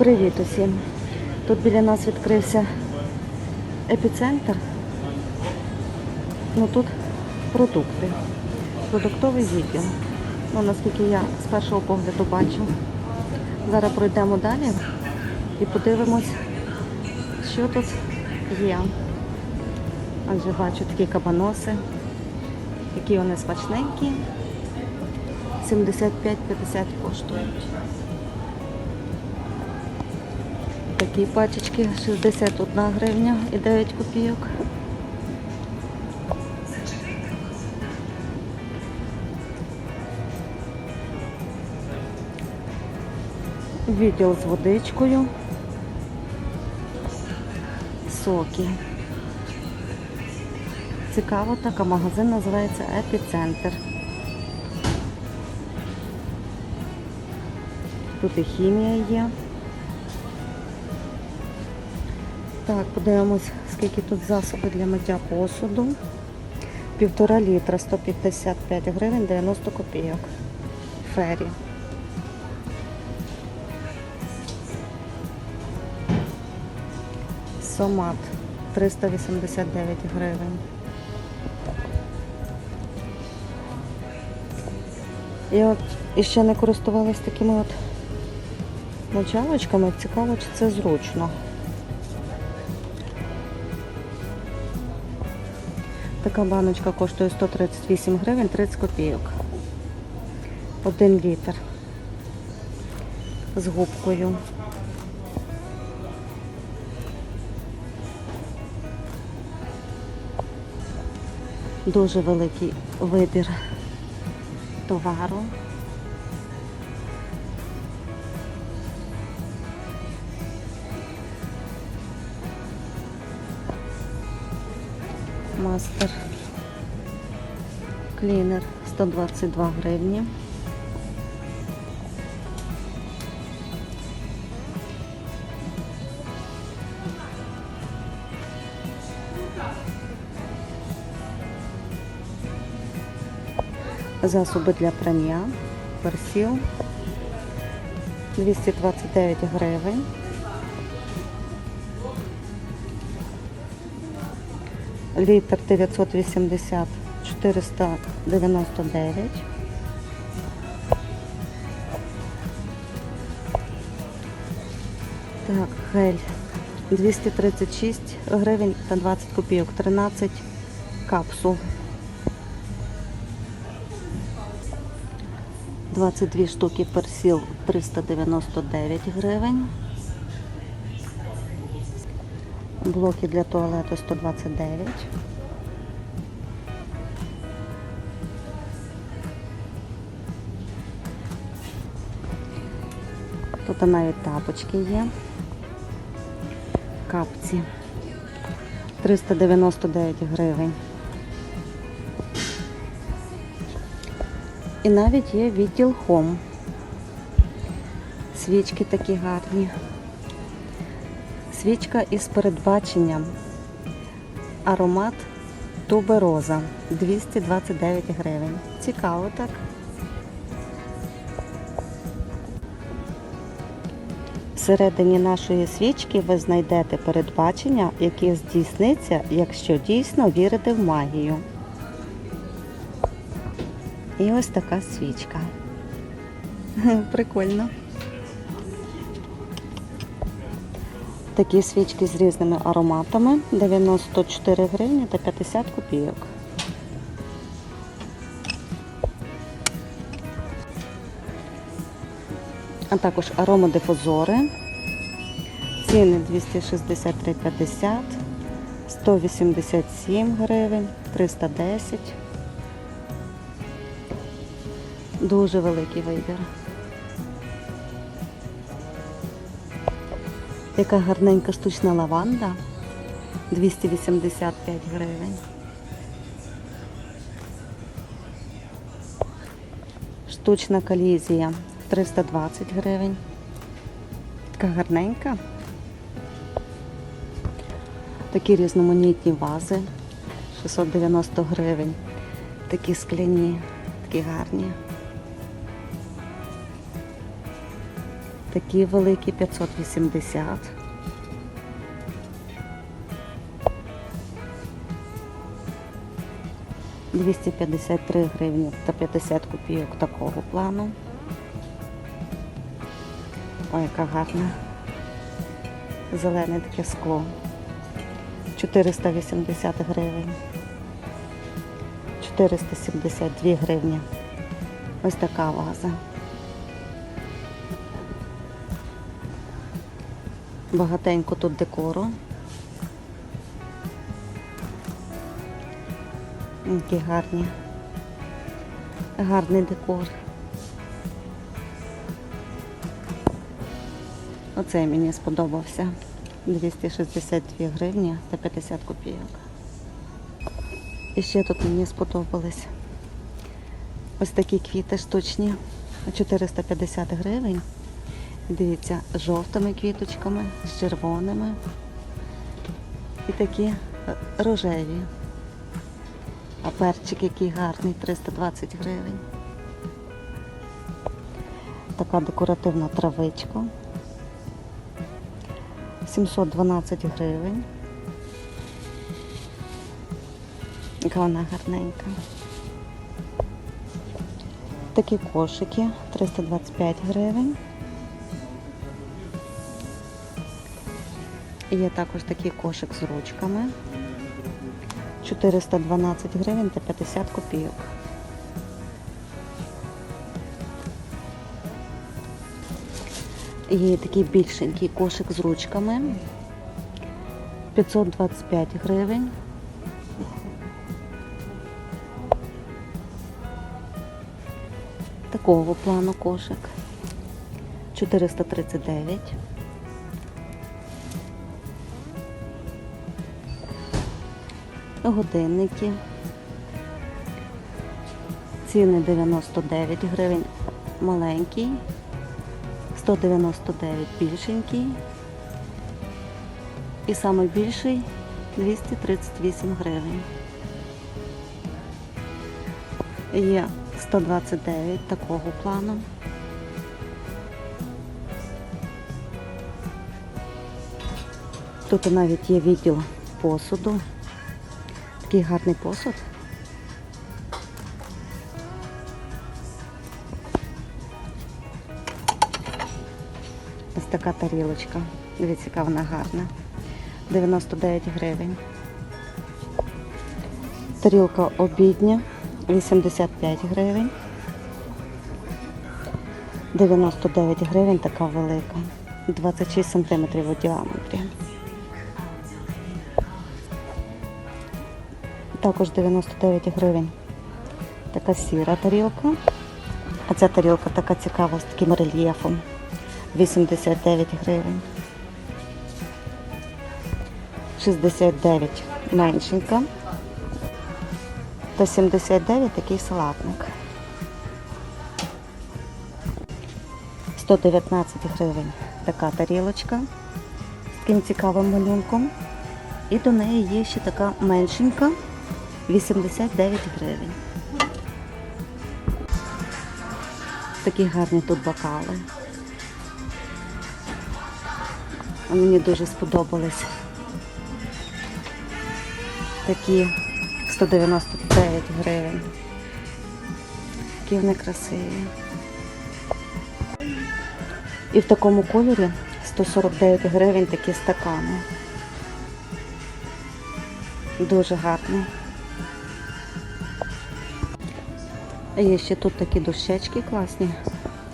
Привіт усім! Тут біля нас відкрився епіцентр. Ну тут продукти, продуктовий відділ. Ну, наскільки я з першого погляду бачу. Зараз пройдемо далі і подивимось, що тут є. Адже бачу такі кабаноси, які вони смачненькі. 75-50 коштують. Такі пачечки 61 гривня і 9 копійок. Відділ з водичкою. Соки. Цікаво так, а магазин називається Епіцентр. Тут і хімія є. Так, подивимось, скільки тут засоби для миття посуду. Півтора літра, 155 гривень, 90 копійок. Фері. Сомат 389 гривень. Я от іще не користувалась такими от мочалочками. Цікаво, чи це зручно. Така баночка коштує 138 гривень 30 копійок. Один літр з губкою. Дуже великий вибір товару. Мастер клінер 122 гривні. Засоби для прання, персіл 229 гривень. Літр 980 499. Так, гель 236 гривень та 20 копійок, 13 капсул. 22 штуки персіл 399 гривень. Блоки для туалету 129. Тут навіть тапочки є. Капці 399 гривень. І навіть є відділ Home. Свічки такі гарні. Свічка із передбаченням. Аромат тубероза 229 гривень. Цікаво так. Всередині нашої свічки ви знайдете передбачення, яке здійсниться, якщо дійсно вірите в магію. І ось така свічка. Прикольно. Такі свічки з різними ароматами 94 гривні та 50 копійок. А також аромадифузори. Ціни 263,50, 187 гривень, 310. Дуже великий вибір. Яка гарненька штучна лаванда 285 гривень. Штучна колізія 320 гривень. Така гарненька. Такі різноманітні вази 690 гривень. Такі скляні, такі гарні. Такі великі 580. Двісті п'ятдесят три гривні та 50 копійок такого плану. Ой, яка гарна. Зелене таке скло. 480 гривень. 472 гривні. Ось така ваза. Багатенько тут декору. Які гарні. Гарний декор. Оцей мені сподобався. 262 гривні та 50 копійок. І ще тут мені сподобались ось такі квіти штучні. 450 гривень. Дивіться, з жовтими квіточками, з червоними. І такі е, рожеві. А перчик який гарний, 320 гривень. Така декоративна травичка. 712 гривень. Яка вона гарненька. Такі кошики 325 гривень. І Є також такий кошик з ручками. 412 гривень та 50 копійок. Є такий більшенький кошик з ручками. 525 гривень. Такого плану кошик. 439. Годинники. Ціни 99 гривень маленький, 199 більшенький. І найбільший 238 гривень. Є 129 такого плану. Тут навіть є відділ посуду. Такий гарний посуд. Така тарілочка. Дивіться, яка вона гарна. 99 гривень. Тарілка обідня 85 гривень. 99 гривень така велика. 26 сантиметрів у діаметрі. Також 99 гривень. Така сіра тарілка. А ця тарілка така цікава з таким рельєфом. 89 гривень. 69 меншенька. Та 79 такий салатник. 119 гривень така тарілочка з таким цікавим малюнком. І до неї є ще така меншенька 89 гривень. Такі гарні тут бокали. Мені дуже сподобались такі 199 гривень. Такі вони красиві. І в такому кольорі 149 гривень такі стакани. Дуже гарний. Є ще тут такі дощечки класні.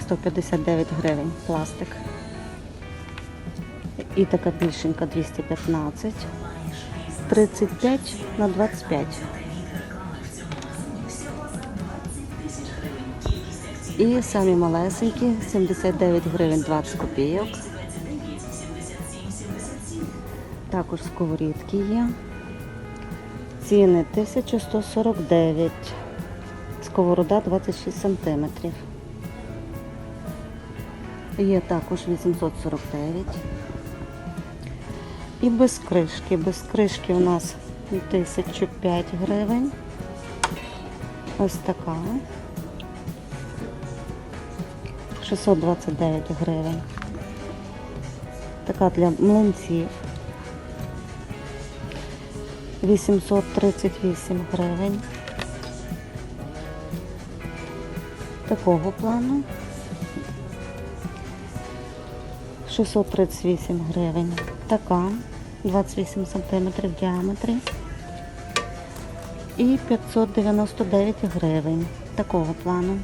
159 гривень пластик. І така більшенька 215. 35 на 25. І самі малесенькі 79 гривень 20 копійок. Також сковорідки є. Ціни 1149. Сковорода 26 сантиметрів. Є також 849. І без кришки. Без кришки у нас 1005 гривень. Ось така. 629 гривень. Така для млинців. 838 гривень. Такого плану. 638 гривень. Така 28 см в діаметрі. І 599 гривень такого плану.